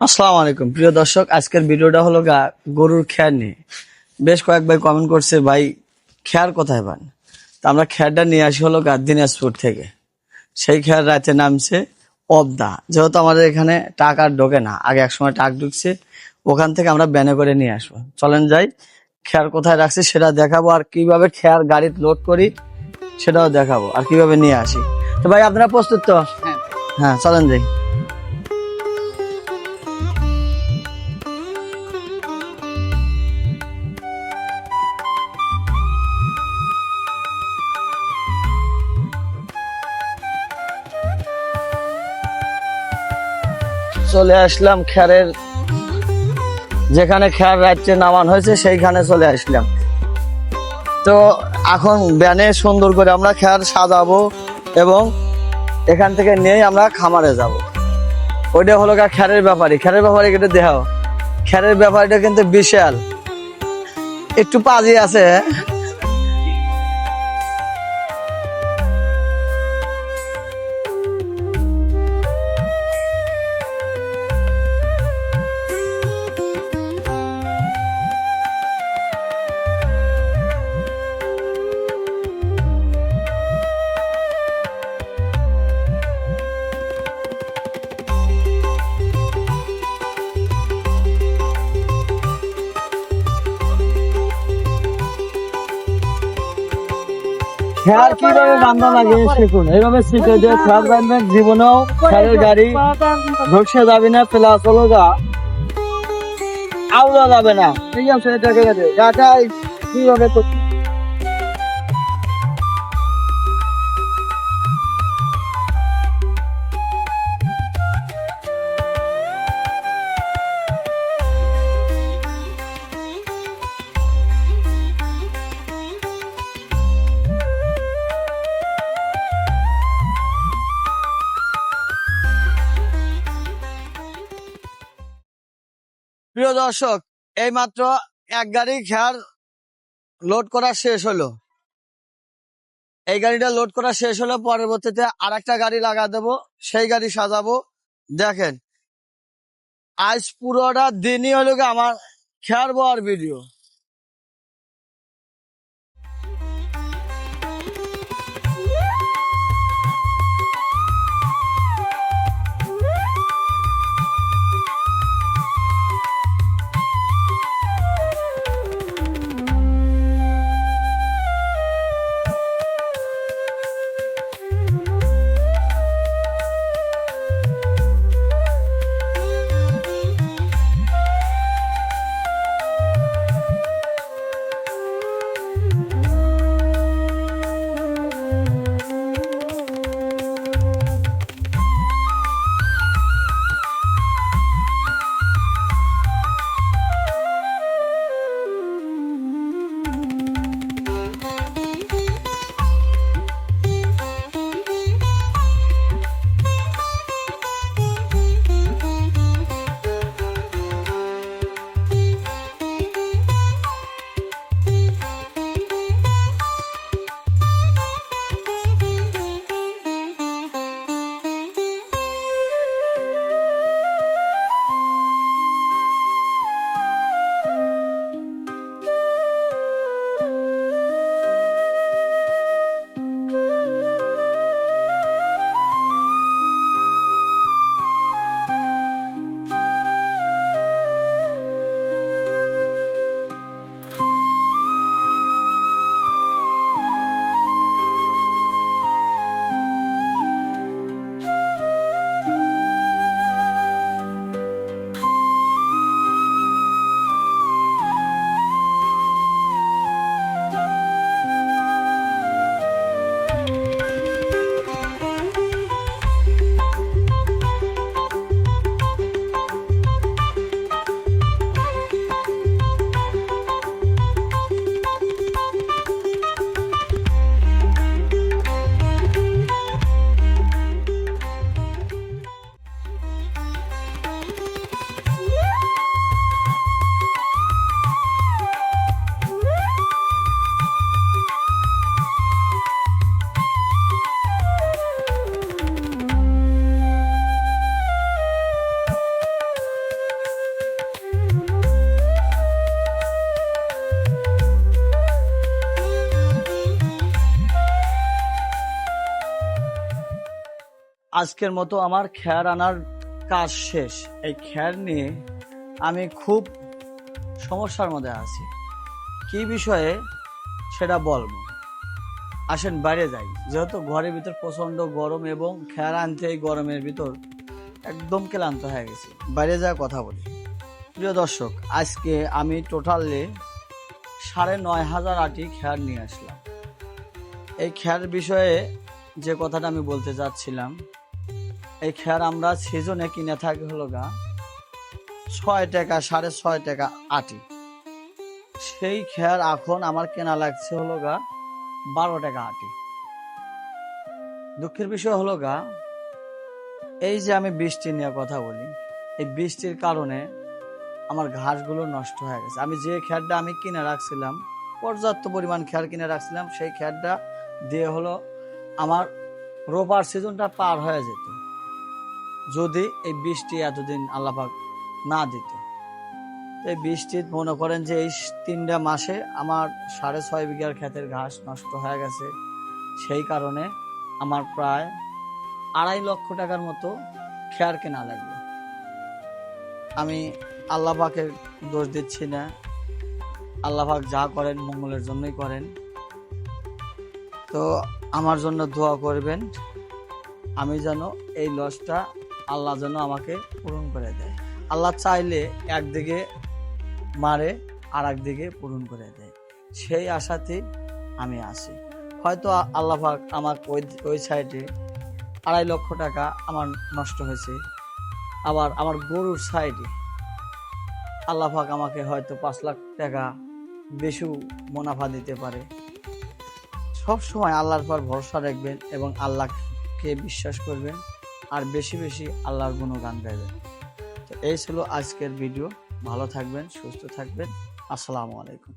আসসালামু আলাইকুম। প্রিয় দর্শক আজকের ভিডিওটা হলো গা গরুর খেয়ার নিয়ে। বেশ কয়েক ভাই কমেন্ট করছে ভাই খেয়ার কোথায় পান? তা আমরা খেয়ারটা নিয়ে আসি হলো গা দিনাজপুর থেকে। সেই খেয়ার রাতে নামছে অবদা। যেহেতু আমাদের এখানে টাক আর ঢোকে না আগে একসময় টাক ঢুকছে ওখান থেকে আমরা ব্যানে করে নিয়ে আসব। চলেন যাই খেয়ার কোথায় রাখছি সেটা দেখাবো আর কীভাবে খেয়ার গাড়িতে লোড করি সেটাও দেখাবো আর কীভাবে নিয়ে আসি। তো ভাই আপনারা প্রস্তুত তো? হ্যাঁ চলেন যাই। চলে আসলাম খেরের যেখানে খেয়ার রাত্রে নামান হয়েছে, সেইখানে চলে আসলাম। তো এখন ব্যানে সুন্দর করে আমরা খ্যার সাজাবো এবং এখান থেকে নিয়ে আমরা খামারে যাব। ওইটা হলো গা খেরের ব্যাপারই খেরের ব্যাপারে কিন্তু দেহ খেরের ব্যাপারটা কিন্তু বিশাল। একটু পাজি আছে খেয়ার কীভাবে রান্না লাগে শিখুন। এইভাবে শিখে যে খেয়ার রাখবেন জীবনেও খেয়ারের গাড়ি ধসে যাবে না, প্লাস হলো গা আউলা যাবে না। ঠিক আছে, এটাকে গাটাই কীভাবে তো প্রিয় দর্শক এই মাত্র এক গাড়ি খেয়ার লোড করা শেষ হলো। এই গাড়িটা লোড করা শেষ হলো পরবর্তীতে আর একটা গাড়ি লাগা দেবো, সেই গাড়ি সাজাবো। দেখেন, আজ পুরোটা দিনই হলো আমার খেয়ার বার ভিডিও আজকের মতো আমার খ্যার আনার কাজ শেষ। এই খ্যার নিয়ে আমি খুব সমস্যার মধ্যে আছি। কি বিষয়ে সেটা বলব? আসেন, বাইরে যাই। যেহেতু ঘরের ভিতর প্রচণ্ড গরম এবং খ্যার আনতে এই গরমের ভিতর একদম ক্লান্ত হয়ে গেছি। বাইরে যাওয়ার কথা বলি। প্রিয় দর্শক, আজকে আমি টোটালে সাড়ে নয় হাজার আটি খ্যার নিয়ে আসলাম। এই খ্যার বিষয়ে যে কথাটা আমি বলতে চাচ্ছিলাম এই খ্যার আমরা সিজনে কিনে থাকি হলো গা ছয় টাকা, সাড়ে ছয় টাকা, আটি। সেই খ্যার এখন আমার কেনা লাগছে হলো গা বারো টাকা, আটি। দুঃখের বিষয় হলো গা, এই যে আমি বৃষ্টি নিয়ে কথা বলি, এই বৃষ্টির কারণে আমার ঘাসগুলো নষ্ট হয়ে গেছে। আমি যে খ্যারটা আমি কিনে রাখছিলাম, পর্যাপ্ত পরিমাণ খ্যার কিনে রাখছিলাম, সেই খ্যারটা দিয়ে হলো আমার রোপার সিজনটা পার হয়ে যেত। যদি এই বৃষ্টি এতদিন আল্লাপাক না দিত। এই বৃষ্টি মনে করেন যে এই তিনটা মাসে আমার সাড়ে ছয় বিঘার ক্ষেতের ঘাস নষ্ট হয়ে গেছে। সেই কারণে আমার প্রায় আড়াই লক্ষ টাকার মতো খেয়ার কেনা লাগবে আমি আল্লাহ পাকের দোষ দিচ্ছি না। আল্লাহ পাক যা করেন মঙ্গলের জন্যই করেন। তো আমার জন্য দোয়া করবেন। আমি যেন এই লসটা আল্লাহ যেন আমাকে পূরণ করে দেয়। আল্লাহ চাইলে একদিকে মারে আর একদিকে পূরণ করে দেয়। সেই আশাতে আমি আসি হয়তো আ- আল্লাহ আমার ওই ওই সাইডে আড়াই লক্ষ টাকা আমার নষ্ট হয়েছে। আবার আমার গরুর সাইডে আল্লাহাক আমাকে হয়তো পাঁচ লাখ টাকা বেশি মুনাফা দিতে পারে। সব সময় আল্লাহর পর ভরসা রাখবেন এবং আল্লাহকে বিশ্বাস করবেন। আর বেশি বেশি আল্লাহর গুণগান গাইবেন তো এই ছিল আজকের ভিডিও। ভালো থাকবেন, সুস্থ থাকবেন। আসসালামু আলাইকুম।